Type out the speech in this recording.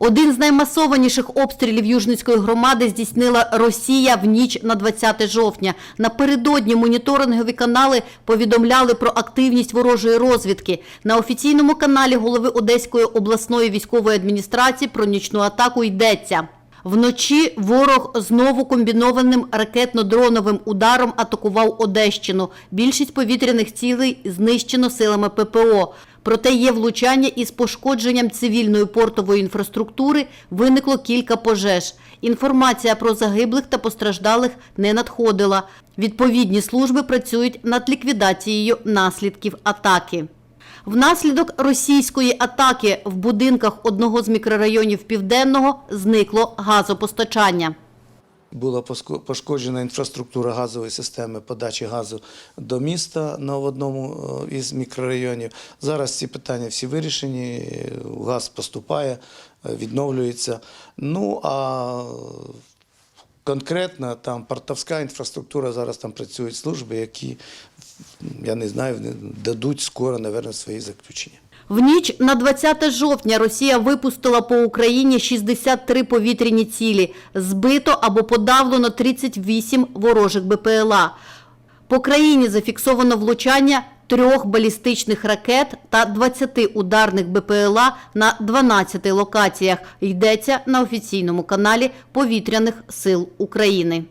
Один з наймасованіших обстрілів Южницької громади здійснила Росія в ніч на 20 жовтня. Напередодні моніторингові канали повідомляли про активність ворожої розвідки. На офіційному каналі голови Одеської обласної військової адміністрації про нічну атаку йдеться. Вночі ворог знову комбінованим ракетно-дроновим ударом атакував Одещину. Більшість повітряних цілей знищено силами ППО. Проте є влучання із пошкодженням цивільної портової інфраструктури, виникло кілька пожеж. Інформація про загиблих та постраждалих не надходила. Відповідні служби працюють над ліквідацією наслідків атаки. Внаслідок російської атаки в будинках одного з мікрорайонів Південного зникло газопостачання. Була пошкоджена інфраструктура газової системи подачі газу до міста на одному е, із мікрорайонів. Зараз ці питання всі вирішені, е, газ поступає, е, відновлюється. Ну а конкретно там портовська інфраструктура, зараз там працюють служби, які, я не знаю, дадуть скоро, мабуть, свої заключення. В ніч на 20 жовтня Росія випустила по Україні 63 повітряні цілі. Збито або подавлено 38 ворожих БПЛА. По країні зафіксовано влучання трьох балістичних ракет та 20 ударних БПЛА на 12 локаціях. Йдеться на офіційному каналі Повітряних сил України.